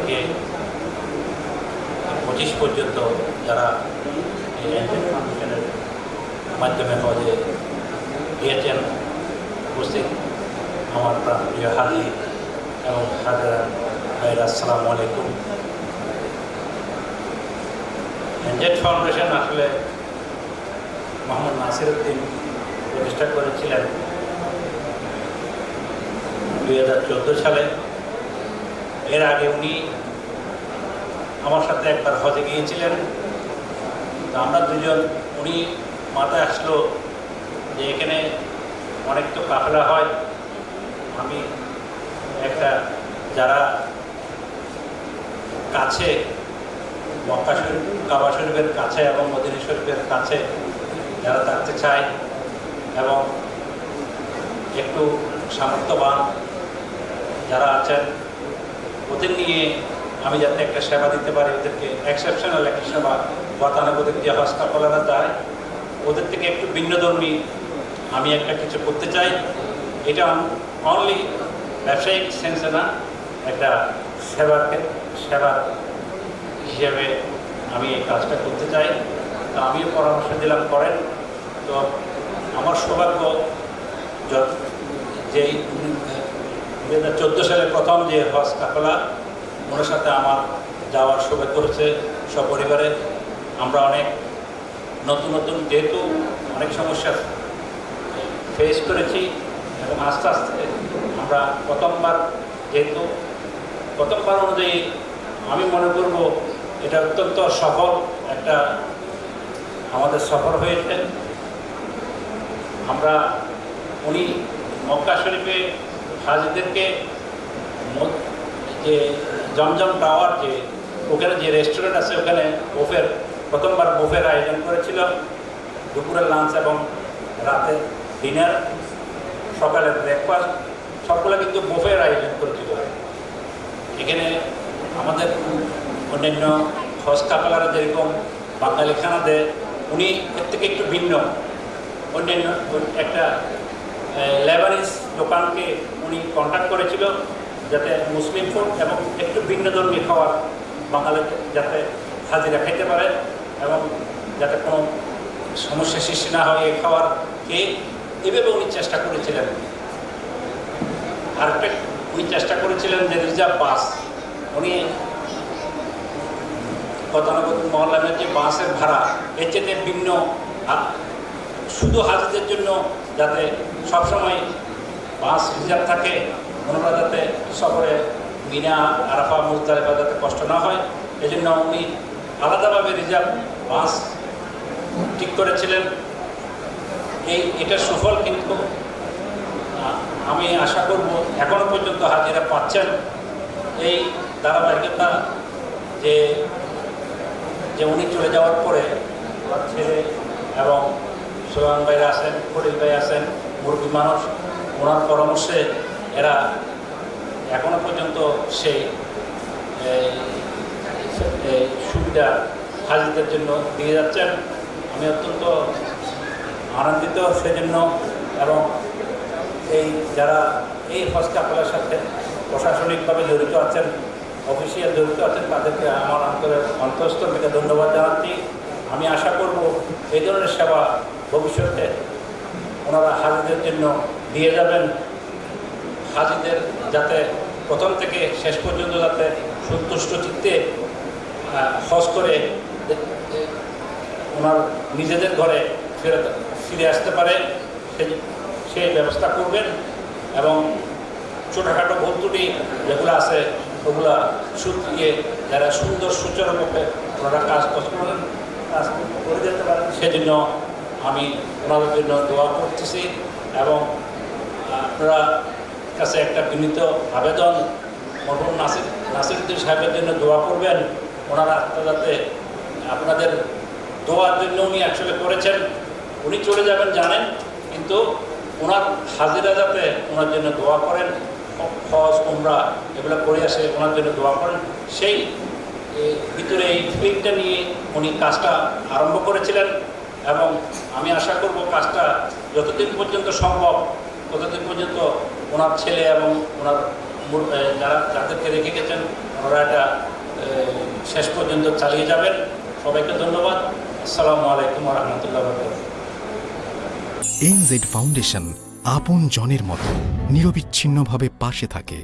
থেকে পঁচিশ পর্যন্ত যারা এই ফাউন্ডেশনের মাধ্যমে হজে গিয়েছেন, উপস্থিত। আমার প্রিয় হাজি এবং হাজার ভাইরা আসসালামু আলাইকুম। এনজেড ফাউন্ডেশন আসলে মোহাম্মদ নাসির উদ্দিন প্রতিষ্ঠা করেছিলেন দুই হাজার চোদ্দ সালে। এর আগে উনি আমার সাথে একবার হজে গিয়েছিলেন। তো আমরা দুজন, উনি মাথায় আসলো যে এখানে অনেক তো কাফেলা হয়। আমি একটা যারা কাছে, মক্কা শরীফ, কাবা শরীফের কাছে এবং মদিনী শরীফের কাছে যারা থাকতে চায় এবং একটু সামর্থ্যবান যারা আছেন ওদের নিয়ে আমি যাতে একটা সেবা দিতে পারি, ওদেরকে এক্সেপশনাল একটা সেবা গতানুগতিক যে হস্তাকলারা দেয়, ওদের থেকে একটু ভিন্নধর্মী আমি একটা কিছু করতে চাই। এটা অনলি ব্যবসায়িক সেন্সে না, একটা সেবার সেবার হিসেবে আমি এই কাজটা করতে চাই। তো আমিও পরামর্শ দিলাম করেন। তো আমার সৌভাগ্য যত- চোদ্দ সালে প্রথম যে হজ কাফলা, ওনার সাথে আমার যাওয়ার সৌভাগ্য হচ্ছে সপরিবারে। আমরা অনেক নতুন নতুন, যেহেতু অনেক সমস্যা ফেস করেছি এবং আস্তে আস্তে আমরা প্রথমবার, যেহেতু প্রথমবার অনুযায়ী আমি মনে করব এটা অত্যন্ত সফল একটা আমাদের সফর হয়েছে। আমরা উনি মক্কা শরীফে হাজিদেরকে যে জমজম টাওয়ার যে, ওখানে যে রেস্টুরেন্ট আছে, ওখানে বোফের প্রথমবার বুফের আয়োজন করেছিল। দুপুরের লাঞ্চ এবং রাতে ডিনার সকালের ব্রেকফাস্ট সবগুলো কিন্তু বুফের আয়োজন করেছিল। এখানে আমাদের অন্যান্য হজ কাপালারা যেরকম বাঙালি খানা দেয় উনি এর থেকে একটু ভিন্ন। অন্যান্য, একটা লেবানিজ দোকানকে উনি কন্ট্যাক্ট করেছিল যাতে মুসলিম ফুড এবং একটু ভিন্ন ধর্মী খাবার বাঙালি যাতে হাজিরা খেতে পারে এবং যাতে কোনো সমস্যা সৃষ্টি না হয় এই খাওয়ার খেয়ে এভাবে উনি চেষ্টা করেছিলেন। আরেকটা উনি চেষ্টা করেছিলেন যে রিজার্ভ বাস। উনি গতানুগতিক মহল্লামের যে বাসের ভাড়া এর চেয়ে ভিন্ন। শুধু হাজিদের জন্য যাতে সবসময় বাস রিজার্ভ থাকে ওনারা যাতে সফরে মিনা, আরাফা মুজদালিফা যাতে কষ্ট না হয় এই জন্য উনি আলাদাভাবে রিজার্ভ বাস ঠিক করেছিলেন। এই এটার সুফল কিন্তু আমি আশা করব এখনও পর্যন্ত হাজিরা পাচ্ছেন। এই ধারাবাহিকতা যে যে উনি চলে যাওয়ার পরে ছেলে এবং সোহান ভাইরা আছেন, ফরিদ ভাই আছেন মুরগি মানুষ, ওনার পরামর্শে এরা এখনও পর্যন্ত সেই সুবিধা হাজিদের জন্য দিয়ে যাচ্ছেন। আমি অত্যন্ত আনন্দিত সেজন্য এবং এই যারা এই হজ সাথে প্রশাসনিকভাবে জড়িত আছেন, অফিসিয়াল জড়িত আছেন, তাদেরকে আমার অন্তরের অন্তঃস্থল থেকে ধন্যবাদ জানাচ্ছি। আমি আশা করব এই ধরনের সেবা ভবিষ্যতে ওনারা হাজিদের জন্য দিয়ে যাবেন। হাজিদের যাতে প্রথম থেকে শেষ পর্যন্ত যাতে সন্তুষ্ট চিত্তে হজ করে ওনার নিজেদের ঘরে ফেরত, ফিরে আসতে পারে সেই- ব্যবস্থা করবেন এবং ছোটোখাটো ভুল যেগুলো আছে, ওগুলা শুকিয়ে যারা সুন্দর সূচনা সুচারুরূপে ওনারা কাজ করেন কাজ করে যেতে পারেন, সেজন্য আমি ওনাদের জন্য দোয়া করতেছি এবং আপনারা কাছে একটা বিনীত আবেদন মরহুম নাসির নাসিরুদ্দিন সাহেবের জন্য দোয়া করবেন। ওনারা যাতে, আপনাদের দোয়ার জন্য উনি অ্যাকচুয়ালি করেছেন। উনি চলে যাবেন জানেন, কিন্তু ওনার হাজিরা যাতে ওনার জন্য দোয়া করেন হজ উমরা এগুলো করে আসে ওনার জন্য দোয়া করেন, সেই ভিতরে এই ফিলিংটা নিয়ে উনি কাজটা আরম্ভ করেছিলেন। এবং আমি আশা করব কাজটা যতদিন পর্যন্ত সম্ভব, ততদিন পর্যন্ত ওনার ছেলে এবং ওনার যারা, যাদেরকে রেখে গেছেন, ওনারা এটা শেষ পর্যন্ত চালিয়ে যাবেন। সবাইকে ধন্যবাদ। আসসালামু আলাইকুম রহমতুল্লাহ এনজেড ফাউন্ডেশন আপন জনের মতো নিরবিচ্ছিন্নভাবে পাশে থাকে।